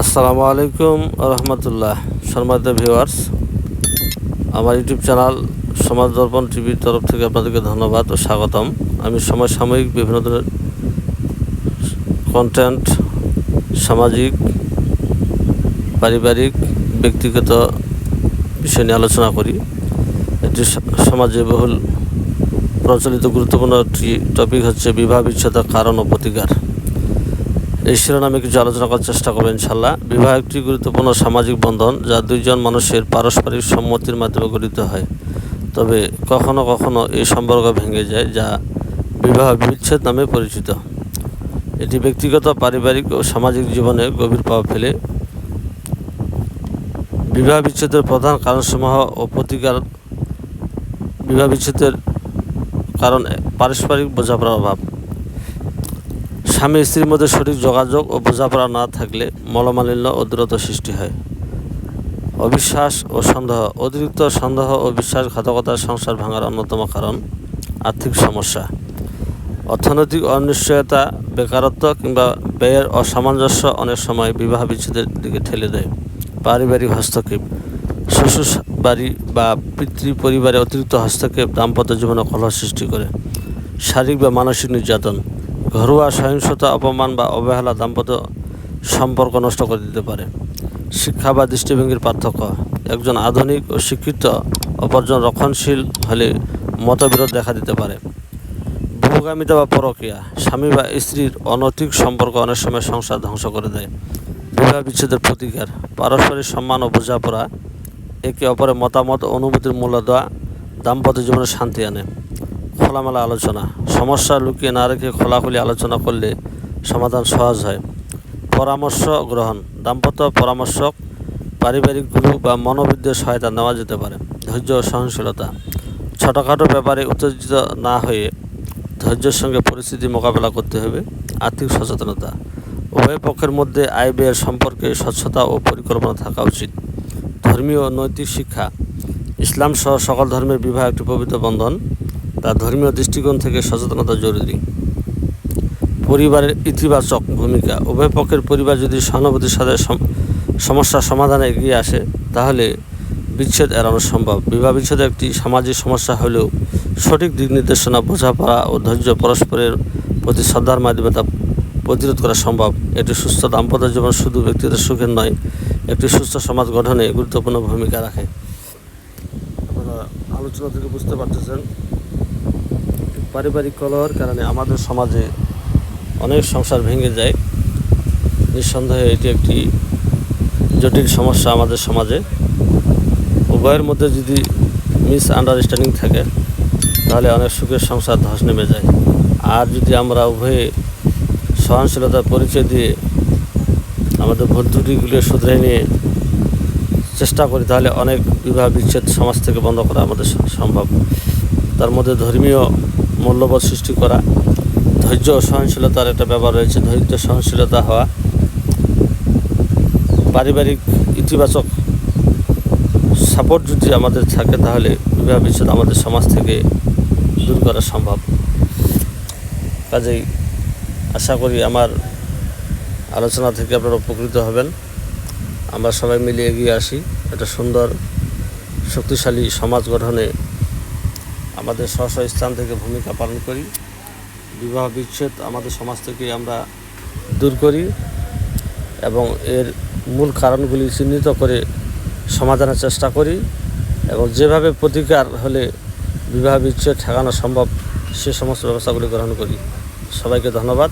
আসসালামু আলাইকুম রহমতুল্লাহ। সম্মানিত ভিউয়ার্স, আমার ইউটিউব চ্যানেল সমাজ দর্পণ টিভির তরফ থেকে আপনাদেরকে ধন্যবাদ ও স্বাগতম। আমি সমসাময়িক বিভিন্ন ধরনের কন্টেন্ট সামাজিক, পারিবারিক, ব্যক্তিগত বিষয় নিয়ে আলোচনা করি। এটি সমাজে বহুল প্রচলিত গুরুত্বপূর্ণ একটি টপিক হচ্ছে বিবাহ বিচ্ছেদের কারণ ও প্রতিকার। এই শিরোনামে কিছু আলোচনা করার চেষ্টা করব ইনশাল্লাহ বিবাহ একটি গুরুত্বপূর্ণ সামাজিক বন্ধন যা দুইজন মানুষের পারস্পরিক সম্মতির মাধ্যমে গঠিত হয়। তবে কখনো কখনো এই সম্পর্ক ভেঙে যায় যা বিবাহ বিচ্ছেদ নামে পরিচিত। এটি ব্যক্তিগত, পারিবারিক ও সামাজিক জীবনে গভীর প্রভাব ফেলে। বিবাহ বিচ্ছেদের প্রধান কারণসমূহ ও প্রতিকার বিবাহ বিচ্ছেদের কারণ পারস্পরিক বোঝাপড়ার অভাব। স্বামী স্ত্রীর মধ্যে সঠিক যোগাযোগ ও বোঝাপড়া না থাকলে মলমালিন্য ও দূরত্ব সৃষ্টি হয়। অবিশ্বাস ও সন্দেহ। অতিরিক্ত সন্দেহ ও বিশ্বাসঘাতকতা সংসার ভাঙার অন্যতম কারণ আর্থিক সমস্যা। অর্থনৈতিক অনিশ্চয়তা, বেকারত্ব কিংবা ব্যয়ের অসামঞ্জস্য অনেক সময় বিবাহ বিচ্ছেদের দিকে ঠেলে দেয়। পারিবারিক হস্তক্ষেপ। শ্বশুর বাড়ি বা পিতৃ পরিবারে অতিরিক্ত হস্তক্ষেপ দাম্পত্য জীবনে কলহ সৃষ্টি করে। শারীরিক বা মানসিক নির্যাতন। ঘরোয়া সহিংসতা, অপমান বা অবহেলা দাম্পত্য সম্পর্ক নষ্ট করে দিতে পারে। শিক্ষা বা দৃষ্টিভঙ্গির পার্থক্য। একজন আধুনিক ও শিক্ষিত অপরজন রক্ষণশীল হলে মতবিরোধ দেখা দিতে পারে। বহুগামিতা বা পরকীয়া স্বামী বা স্ত্রীর অনৈতিক সম্পর্ক অনেক সময় সংসার ধ্বংস করে দেয়। বিবাহ বিচ্ছেদের প্রতিকার। পারস্পরিক সম্মান ও বোঝাপড়া একে অপরের মতামত অনুভূতির মূল্য দেওয়া দাম্পত্য জীবনে শান্তি আনে। খোলামেলা আলোচনা। সমস্যা লুকিয়ে না রেখে খোলাখুলি আলোচনা করলে সমাধান সহজ হয়। পরামর্শ গ্রহণ। দাম্পত্য পরামর্শক পারিবারিক গুরু বা মনোবিদ্যের সহায়তা নেওয়া যেতে পারে। ধৈর্য ও সহনশীলতা। ছোটোখাটো ব্যাপারে উত্তেজিত না হয়ে ধৈর্যের সঙ্গে পরিস্থিতি মোকাবেলা করতে হবে। আর্থিক সচেতনতা। উভয় পক্ষের মধ্যে আয় ব্যয়ের সম্পর্কে স্বচ্ছতা ও পরিকল্পনা থাকা উচিত। ধর্মীয় ও নৈতিক শিক্ষা। ইসলাম সহ সকল ধর্মের বিবাহ একটি পবিত্র বন্ধন। তার ধর্মীয় দৃষ্টিকোণ থেকে সচেতনতা জরুরি। পরিবারের ইতিবাচক ভূমিকা। উভয় পক্ষের পরিবার যদি সহানুভূতির সাথে সম- সমস্যার সমাধানে এগিয়ে আসে, তাহলে বিচ্ছেদ এড়ানো সম্ভব। বিবাহ বিচ্ছেদ একটি সামাজিক সমস্যা হলেও সঠিক দিক নির্দেশনা, বোঝাপড়া ও ধৈর্য পরস্পরের প্রতি শ্রদ্ধার মাধ্যমে তা প্রতিরোধ করা সম্ভব। এটি সুস্থ দাম্পত্য জীবন শুধু ব্যক্তিদের সুখের নয়, একটি সুস্থ সমাজ গঠনে গুরুত্বপূর্ণ ভূমিকা রাখে। আপনারা আলোচনা থেকে বুঝতে পারতেছেন পারিবারিক কলহের কারণে আমাদের সমাজে অনেক সংসার ভেঙে যায়। নিঃসন্দেহে এটি একটি জটিল সমস্যা আমাদের সমাজে। উভয়ের মধ্যে যদি মিস আন্ডারস্ট্যান্ডিং থাকে, তাহলে অনেক সুখের সংসার ধস নেমে যায়। আর যদি আমরা উভয়ে সহনশীলতার পরিচয় দিয়ে আমাদের ভুল শুধরে নিয়ে চেষ্টা করি, তাহলে অনেক বিবাহ বিচ্ছেদ সমাজ থেকে বন্ধ করা আমাদের সম্ভব। তার মধ্যে ধর্মীয় মূল্যবোধ সৃষ্টি করা, ধৈর্য সহনশীলতার একটা ব্যাপার রয়েছে। ধৈর্য, সহনশীলতা হওয়া পারিবারিক ইতিবাচক সাপোর্ট যদি আমাদের থাকে, তাহলে বিবাহ বিচ্ছেদ আমাদের সমাজ থেকে দূর করা সম্ভব। কাজেই আশা করি আমার আলোচনা থেকে আপনারা উপকৃত হবেন। আমরা সবাই মিলে এগিয়ে আসি। একটা সুন্দর, শক্তিশালী সমাজ গঠনে আমাদের স্ব স্থান থেকে ভূমিকা পালন করি। বিবাহ বিচ্ছেদ আমাদের সমাজ থেকে আমরা দূর করি এবং এর মূল কারণগুলি চিহ্নিত করে সমাধানের চেষ্টা করি এবং যেভাবে প্রতিকার হলে বিবাহ বিচ্ছেদ ঠেকানো সম্ভব সে সমস্ত ব্যবস্থাগুলি গ্রহণ করি। সবাইকে ধন্যবাদ।